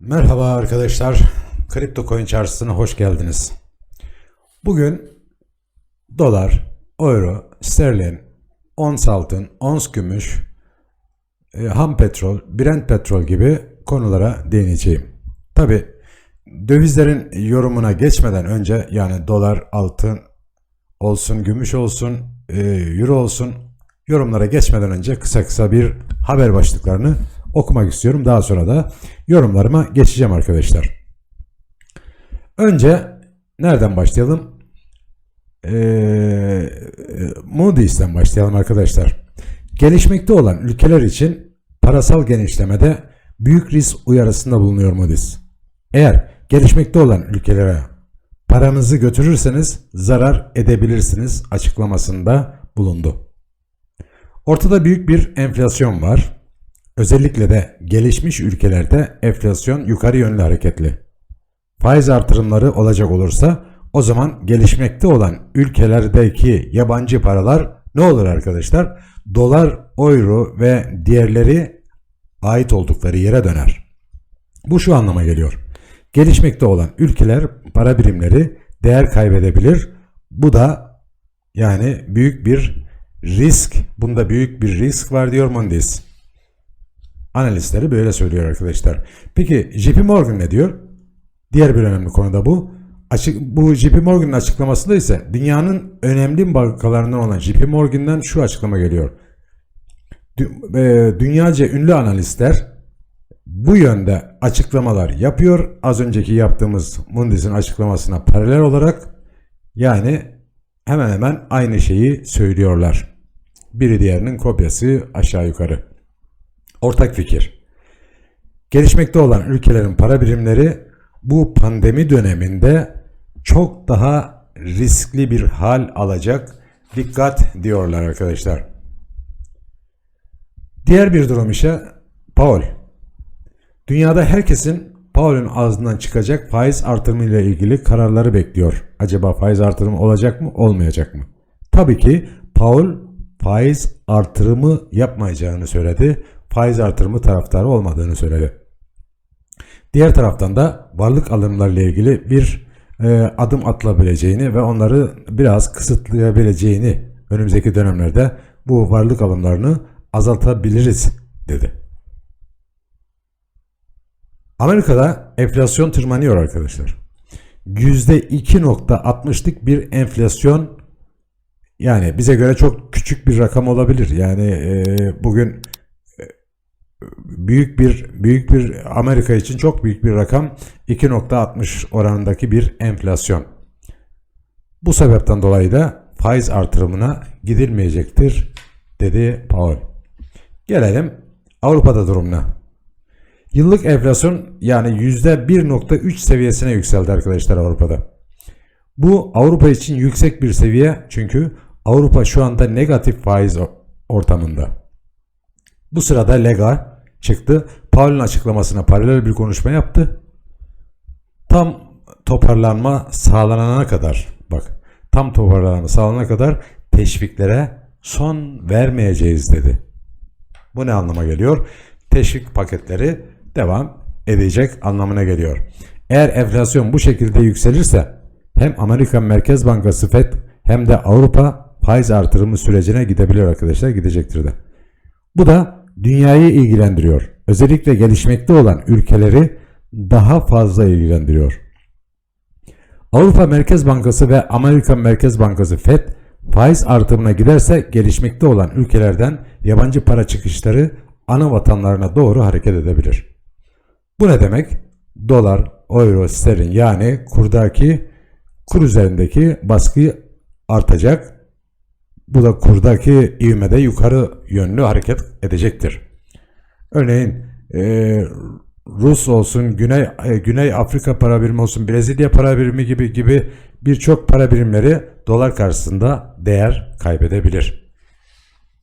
Merhaba arkadaşlar. Kripto coin çarşısına hoş geldiniz. Bugün dolar, euro, sterlin, ons altın, ons gümüş, e, ham petrol, Brent petrol gibi konulara değineceğim. Tabi dövizlerin yorumuna geçmeden önce yani dolar, altın olsun, gümüş olsun, e, euro olsun yorumlara geçmeden önce kısa kısa bir haber başlıklarını okumak istiyorum. Daha sonra da yorumlarıma geçeceğim arkadaşlar. Önce nereden başlayalım? Ee, Moody's'ten başlayalım arkadaşlar. Gelişmekte olan ülkeler için parasal genişlemede büyük risk uyarısında bulunuyor Moody's. Eğer gelişmekte olan ülkelere paranızı götürürseniz zarar edebilirsiniz açıklamasında bulundu. Ortada büyük bir enflasyon var. Özellikle de gelişmiş ülkelerde enflasyon yukarı yönlü hareketli. Faiz artırımları olacak olursa o zaman gelişmekte olan ülkelerdeki yabancı paralar ne olur arkadaşlar? Dolar, euro ve diğerleri ait oldukları yere döner. Bu şu anlama geliyor. Gelişmekte olan ülkeler para birimleri değer kaybedebilir. Bu da yani büyük bir risk. Bunda büyük bir risk var diyor Mondis. Analistleri böyle söylüyor arkadaşlar. Peki JP Morgan ne diyor? Diğer bir önemli konu da bu. Açık, bu JP Morgan'ın açıklamasında ise dünyanın önemli bankalarından olan JP Morgan'dan şu açıklama geliyor. Dü- e, Dünyaca ünlü analistler bu yönde açıklamalar yapıyor. Az önceki yaptığımız Mundis'in açıklamasına paralel olarak yani hemen hemen aynı şeyi söylüyorlar. Biri diğerinin kopyası aşağı yukarı. Ortak fikir. Gelişmekte olan ülkelerin para birimleri bu pandemi döneminde çok daha riskli bir hal alacak. Dikkat diyorlar arkadaşlar. Diğer bir durum ise Paul. Dünyada herkesin Paul'ün ağzından çıkacak faiz artırımı ile ilgili kararları bekliyor. Acaba faiz artırımı olacak mı, olmayacak mı? Tabii ki Paul faiz artırımı yapmayacağını söyledi. Faiz artırımı taraftarı olmadığını söyledi. Diğer taraftan da varlık alımlarıyla ilgili bir e, adım atılabileceğini ve onları biraz kısıtlayabileceğini önümüzdeki dönemlerde bu varlık alımlarını azaltabiliriz dedi. Amerika'da enflasyon tırmanıyor arkadaşlar. %2.60'lık bir enflasyon yani bize göre çok küçük bir rakam olabilir. Yani e, bugün büyük bir büyük bir Amerika için çok büyük bir rakam 2.60 oranındaki bir enflasyon. Bu sebepten dolayı da faiz artırımına gidilmeyecektir dedi Powell. Gelelim Avrupa'da durumuna. Yıllık enflasyon yani %1.3 seviyesine yükseldi arkadaşlar Avrupa'da. Bu Avrupa için yüksek bir seviye çünkü Avrupa şu anda negatif faiz ortamında. Bu sırada Lega çıktı. Powell'ın açıklamasına paralel bir konuşma yaptı. Tam toparlanma sağlanana kadar bak tam toparlanma sağlanana kadar teşviklere son vermeyeceğiz dedi. Bu ne anlama geliyor? Teşvik paketleri devam edecek anlamına geliyor. Eğer enflasyon bu şekilde yükselirse hem Amerika Merkez Bankası FED hem de Avrupa faiz artırımı sürecine gidebilir arkadaşlar gidecektir de. Bu da dünyayı ilgilendiriyor. Özellikle gelişmekte olan ülkeleri daha fazla ilgilendiriyor. Avrupa Merkez Bankası ve Amerika Merkez Bankası FED faiz artımına giderse gelişmekte olan ülkelerden yabancı para çıkışları ana vatanlarına doğru hareket edebilir. Bu ne demek? Dolar, euro, sterlin yani kurdaki kur üzerindeki baskı artacak. Bu da kurdaki ivmede yukarı yönlü hareket edecektir. Örneğin e, Rus olsun, Güney e, Güney Afrika para birimi olsun, Brezilya para birimi gibi gibi birçok para birimleri dolar karşısında değer kaybedebilir.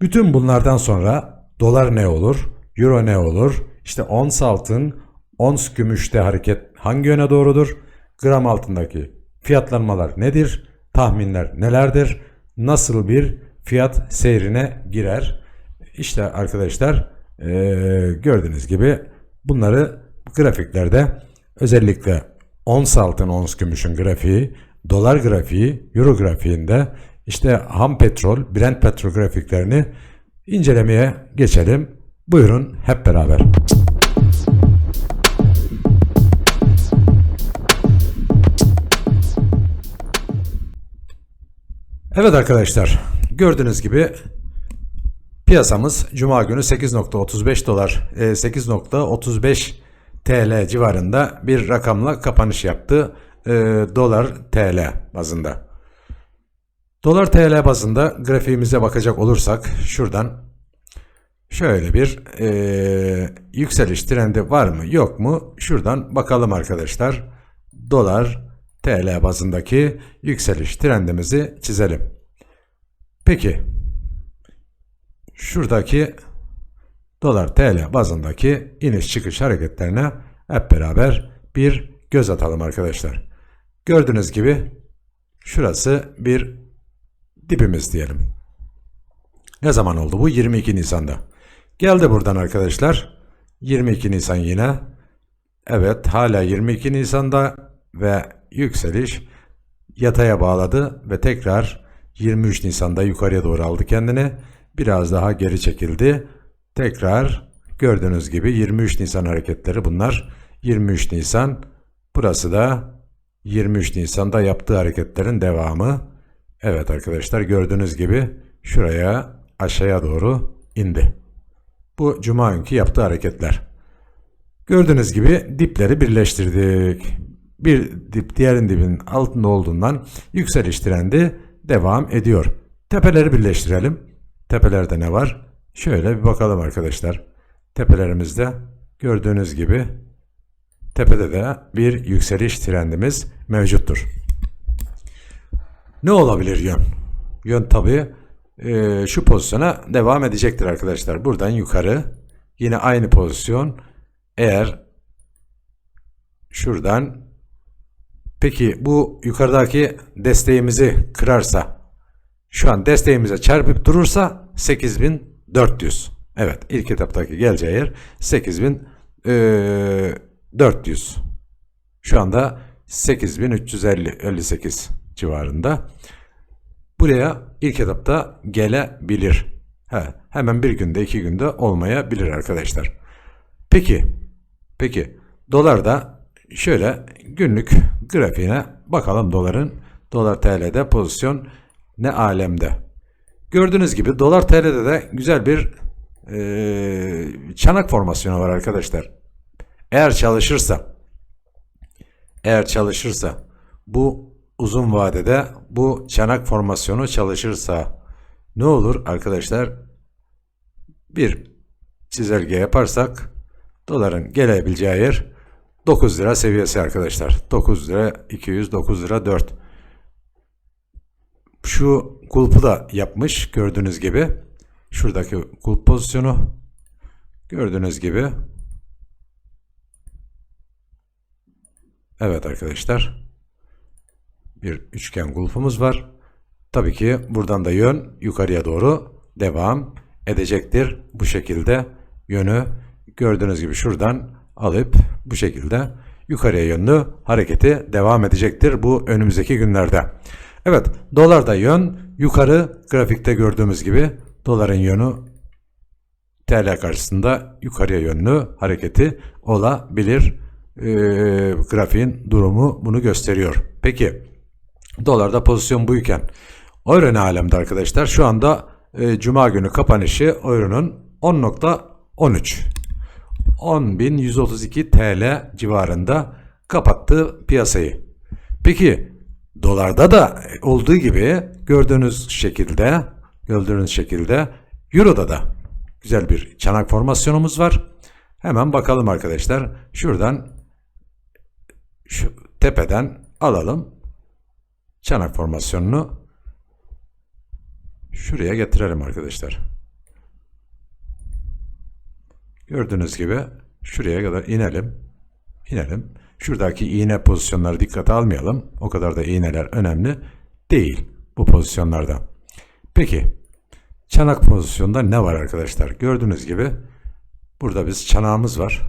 Bütün bunlardan sonra dolar ne olur, euro ne olur, işte ons altın, ons gümüşte hareket hangi yöne doğrudur, gram altındaki fiyatlanmalar nedir, tahminler nelerdir, nasıl bir fiyat seyrine girer. İşte arkadaşlar eee, gördüğünüz gibi bunları grafiklerde özellikle ons altın ons gümüşün grafiği, dolar grafiği, euro grafiğinde işte ham petrol, Brent petrol grafiklerini incelemeye geçelim. Buyurun hep beraber. Evet arkadaşlar, gördüğünüz gibi piyasamız Cuma günü 8.35 dolar, e, 8.35 TL civarında bir rakamla kapanış yaptı. e, dolar TL bazında. Dolar TL bazında grafiğimize bakacak olursak şuradan şöyle bir e, yükseliş trendi var mı yok mu? Şuradan bakalım arkadaşlar. Dolar TL bazındaki yükseliş trendimizi çizelim. Peki şuradaki dolar TL bazındaki iniş çıkış hareketlerine hep beraber bir göz atalım arkadaşlar. Gördüğünüz gibi şurası bir dibimiz diyelim. Ne zaman oldu bu? 22 Nisan'da. Geldi buradan arkadaşlar. 22 Nisan yine. Evet hala 22 Nisan'da ve yükseliş yataya bağladı ve tekrar 23 Nisan'da yukarıya doğru aldı kendini. Biraz daha geri çekildi. Tekrar gördüğünüz gibi 23 Nisan hareketleri bunlar. 23 Nisan burası da 23 Nisan'da yaptığı hareketlerin devamı. Evet arkadaşlar gördüğünüz gibi şuraya aşağıya doğru indi. Bu cuma günkü yaptığı hareketler. Gördüğünüz gibi dipleri birleştirdik. Bir dip diğerin dibinin altında olduğundan yükseliş trendi devam ediyor. Tepeleri birleştirelim. Tepelerde ne var? Şöyle bir bakalım arkadaşlar. Tepelerimizde gördüğünüz gibi tepede de bir yükseliş trendimiz mevcuttur. Ne olabilir yön? Yön tabi şu pozisyona devam edecektir arkadaşlar. Buradan yukarı yine aynı pozisyon. Eğer şuradan peki bu yukarıdaki desteğimizi kırarsa şu an desteğimize çarpıp durursa 8400. Evet ilk etaptaki geleceği yer 8400. Şu anda 8350 58 civarında. Buraya ilk etapta gelebilir. He, hemen bir günde iki günde olmayabilir arkadaşlar. Peki, peki dolarda şöyle günlük grafiğine bakalım doların. Dolar TL'de pozisyon ne alemde. Gördüğünüz gibi dolar TL'de de güzel bir e, çanak formasyonu var arkadaşlar. Eğer çalışırsa eğer çalışırsa bu uzun vadede bu çanak formasyonu çalışırsa ne olur arkadaşlar? Bir çizelge yaparsak doların gelebileceği yer 9 lira seviyesi arkadaşlar. 9 lira 200, 9 lira 4. Şu kulpu da yapmış gördüğünüz gibi. Şuradaki kulp pozisyonu gördüğünüz gibi. Evet arkadaşlar bir üçgen kulpumuz var. Tabii ki buradan da yön yukarıya doğru devam edecektir. Bu şekilde yönü gördüğünüz gibi şuradan alıp bu şekilde yukarıya yönlü hareketi devam edecektir bu önümüzdeki günlerde. Evet dolarda yön yukarı grafikte gördüğümüz gibi doların yönü TL karşısında yukarıya yönlü hareketi olabilir. Ee, grafiğin durumu bunu gösteriyor. Peki Dolarda pozisyon buyken euro ne alemde arkadaşlar? Şu anda e, cuma günü kapanışı euronun 10.13 10.132 TL civarında kapattı piyasayı. Peki dolarda da olduğu gibi gördüğünüz şekilde gördüğünüz şekilde euroda da güzel bir çanak formasyonumuz var. Hemen bakalım arkadaşlar. Şuradan şu tepeden alalım çanak formasyonunu şuraya getirelim arkadaşlar. Gördüğünüz gibi şuraya kadar inelim. İnelim. Şuradaki iğne pozisyonları dikkate almayalım. O kadar da iğneler önemli değil bu pozisyonlarda. Peki çanak pozisyonda ne var arkadaşlar? Gördüğünüz gibi burada biz çanağımız var.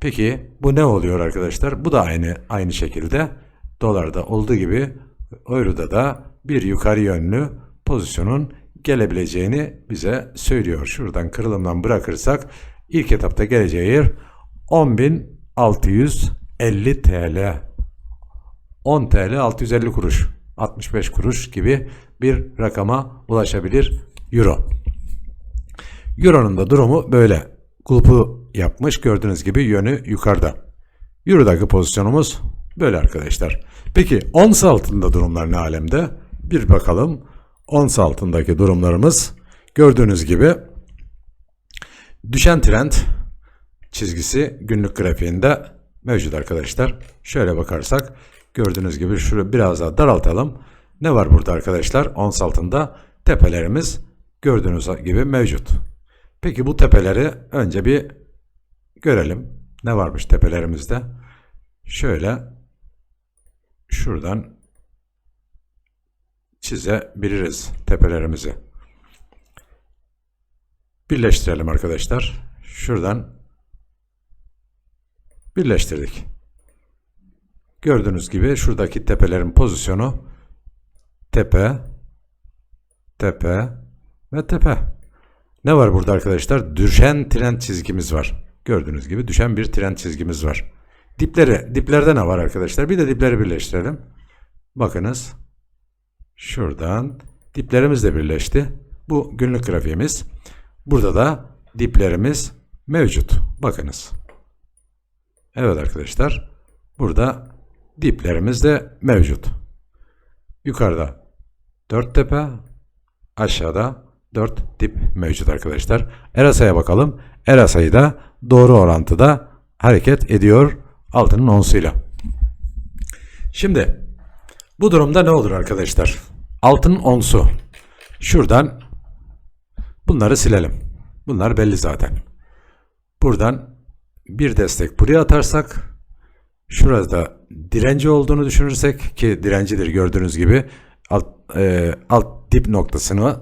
Peki bu ne oluyor arkadaşlar? Bu da aynı aynı şekilde dolarda olduğu gibi euroda da bir yukarı yönlü pozisyonun gelebileceğini bize söylüyor. Şuradan kırılımdan bırakırsak ilk etapta geleceği yer 10.650 TL. 10 TL 650 kuruş, 65 kuruş gibi bir rakama ulaşabilir euro. Euro'nun da durumu böyle. Kulpu yapmış gördüğünüz gibi yönü yukarıda. Euro'daki pozisyonumuz böyle arkadaşlar. Peki ons altında durumlar ne alemde? Bir bakalım. Ons altındaki durumlarımız gördüğünüz gibi düşen trend çizgisi günlük grafiğinde mevcut arkadaşlar. Şöyle bakarsak gördüğünüz gibi şunu biraz daha daraltalım. Ne var burada arkadaşlar? Ons altında tepelerimiz gördüğünüz gibi mevcut. Peki bu tepeleri önce bir görelim. Ne varmış tepelerimizde? Şöyle şuradan çizebiliriz tepelerimizi. Birleştirelim arkadaşlar. Şuradan birleştirdik. Gördüğünüz gibi şuradaki tepelerin pozisyonu tepe, tepe ve tepe. Ne var burada arkadaşlar? Düşen trend çizgimiz var. Gördüğünüz gibi düşen bir trend çizgimiz var. Dipleri, diplerde ne var arkadaşlar? Bir de dipleri birleştirelim. Bakınız. Şuradan diplerimiz de birleşti. Bu günlük grafiğimiz. Burada da diplerimiz mevcut. Bakınız. Evet arkadaşlar. Burada diplerimiz de mevcut. Yukarıda 4 tepe, aşağıda 4 dip mevcut arkadaşlar. Erasa'ya bakalım. Erasa'yı da doğru orantıda hareket ediyor altının onsuyla. Şimdi bu durumda ne olur arkadaşlar? Altının onsu. Şuradan bunları silelim. Bunlar belli zaten. Buradan bir destek buraya atarsak şurada direnci olduğunu düşünürsek ki direncidir gördüğünüz gibi alt, e, alt dip noktasını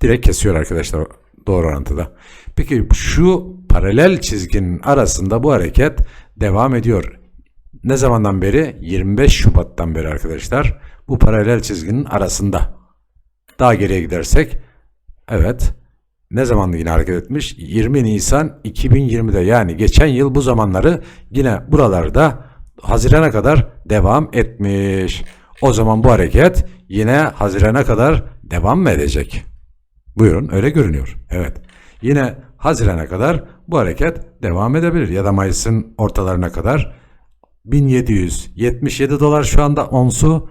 direkt kesiyor arkadaşlar doğru orantıda. Peki şu paralel çizginin arasında bu hareket devam ediyor. Ne zamandan beri? 25 Şubat'tan beri arkadaşlar. Bu paralel çizginin arasında. Daha geriye gidersek evet ne zaman yine hareket etmiş? 20 Nisan 2020'de yani geçen yıl bu zamanları yine buralarda Haziran'a kadar devam etmiş. O zaman bu hareket yine Haziran'a kadar devam mı edecek? Buyurun öyle görünüyor. Evet. Yine Haziran'a kadar bu hareket devam edebilir ya da Mayıs'ın ortalarına kadar 1777 dolar şu anda onsu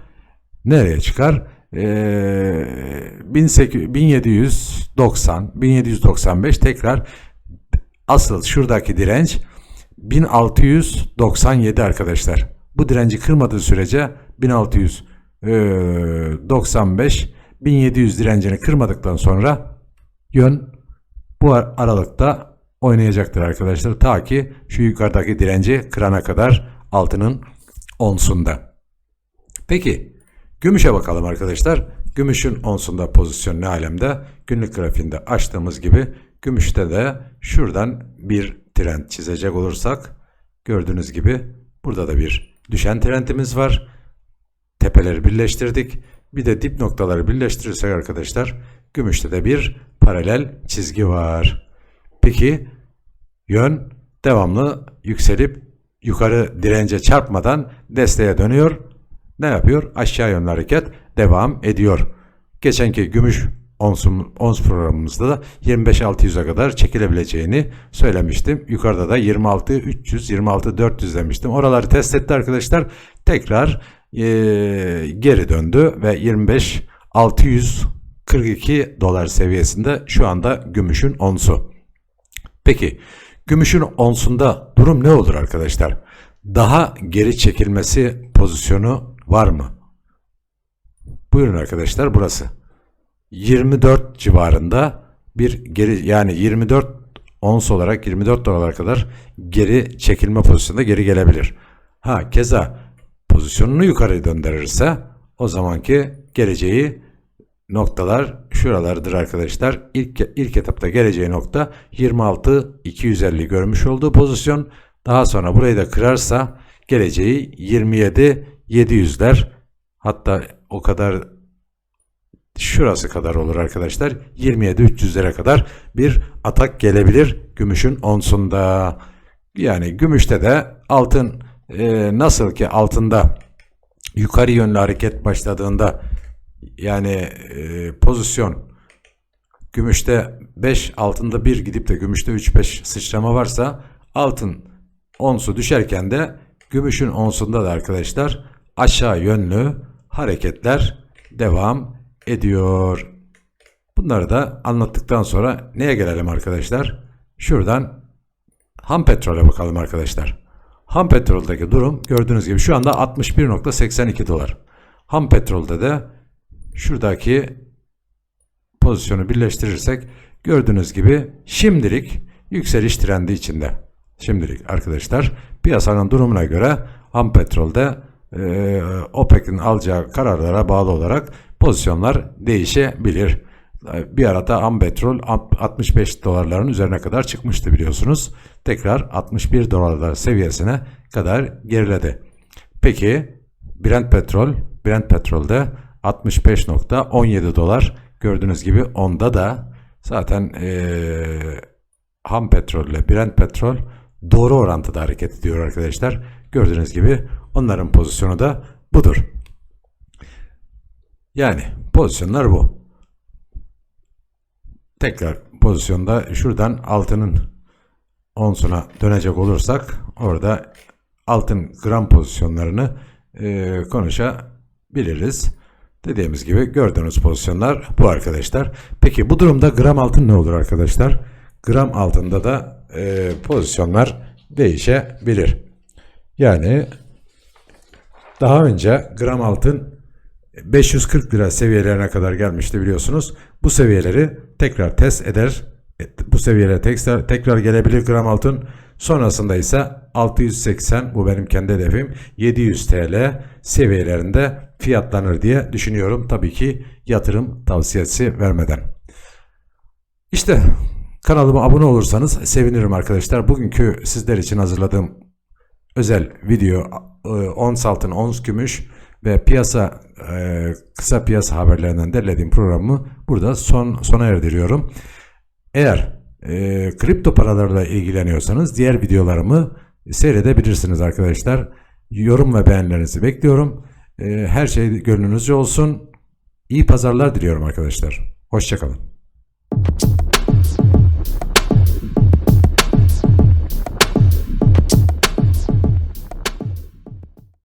nereye çıkar? Ee, 1800, 1790 1795 tekrar asıl şuradaki direnç 1697 arkadaşlar. Bu direnci kırmadığı sürece 1695 1700 direncini kırmadıktan sonra yön bu aralıkta oynayacaktır arkadaşlar. Ta ki şu yukarıdaki direnci kırana kadar altının onsunda. Peki gümüşe bakalım arkadaşlar. Gümüşün onsunda pozisyon ne alemde? Günlük grafiğinde açtığımız gibi gümüşte de şuradan bir trend çizecek olursak gördüğünüz gibi burada da bir düşen trendimiz var. Tepeleri birleştirdik. Bir de dip noktaları birleştirirsek arkadaşlar gümüşte de bir paralel çizgi var. Peki yön devamlı yükselip yukarı dirence çarpmadan desteğe dönüyor. Ne yapıyor? Aşağı yönlü hareket devam ediyor. Geçenki gümüş ons programımızda da 25-600'e kadar çekilebileceğini söylemiştim. Yukarıda da 26-300, 26-400 demiştim. Oraları test etti arkadaşlar. Tekrar e, geri döndü ve 25 642 dolar seviyesinde şu anda gümüşün onsu. Peki gümüşün onsunda durum ne olur arkadaşlar? Daha geri çekilmesi pozisyonu var mı? Buyurun arkadaşlar burası. 24 civarında bir geri yani 24 ons olarak 24 dolar kadar geri çekilme pozisyonunda geri gelebilir. Ha keza pozisyonunu yukarı döndürürse o zamanki geleceği noktalar şuralardır arkadaşlar. İlk, ilk etapta geleceği nokta 26 250 görmüş olduğu pozisyon. Daha sonra burayı da kırarsa geleceği 27 700'ler hatta o kadar şurası kadar olur arkadaşlar. 27 300'lere kadar bir atak gelebilir gümüşün onsunda. Yani gümüşte de altın e, nasıl ki altında yukarı yönlü hareket başladığında yani e, pozisyon gümüşte 5 altında 1 gidip de gümüşte 3-5 sıçrama varsa altın onsu düşerken de gümüşün onsunda da arkadaşlar aşağı yönlü hareketler devam ediyor. Bunları da anlattıktan sonra neye gelelim arkadaşlar? Şuradan ham petrole bakalım arkadaşlar. Ham petroldeki durum gördüğünüz gibi şu anda 61.82 dolar. Ham petrolde de şuradaki pozisyonu birleştirirsek gördüğünüz gibi şimdilik yükseliş trendi içinde. Şimdilik arkadaşlar piyasanın durumuna göre ham petrolde e, OPEC'in alacağı kararlara bağlı olarak pozisyonlar değişebilir. Bir arada ham petrol 65 dolarların üzerine kadar çıkmıştı biliyorsunuz. Tekrar 61 dolarlar seviyesine kadar geriledi. Peki Brent petrol, Brent petrolde 65.17 dolar gördüğünüz gibi onda da zaten eee, ham petrol ile Brent petrol doğru orantıda hareket ediyor arkadaşlar. Gördüğünüz gibi onların pozisyonu da budur. Yani pozisyonlar bu. Tekrar pozisyonda şuradan altının onsuna dönecek olursak orada altın gram pozisyonlarını e, konuşabiliriz. Dediğimiz gibi gördüğünüz pozisyonlar bu arkadaşlar. Peki bu durumda gram altın ne olur arkadaşlar? Gram altında da e, pozisyonlar değişebilir. Yani daha önce gram altın 540 lira seviyelerine kadar gelmişti biliyorsunuz. Bu seviyeleri tekrar test eder. Bu seviyelere tekrar, tekrar gelebilir gram altın. Sonrasında ise 680 bu benim kendi hedefim 700 TL seviyelerinde fiyatlanır diye düşünüyorum. Tabii ki yatırım tavsiyesi vermeden. İşte kanalıma abone olursanız sevinirim arkadaşlar. Bugünkü sizler için hazırladığım özel video e, ons altın, ons gümüş ve piyasa e, kısa piyasa haberlerinden derlediğim programı burada son sona erdiriyorum. Eğer e, kripto paralarla ilgileniyorsanız diğer videolarımı seyredebilirsiniz arkadaşlar. Yorum ve beğenilerinizi bekliyorum. E, her şey gönlünüzce olsun. İyi pazarlar diliyorum arkadaşlar. Hoşçakalın.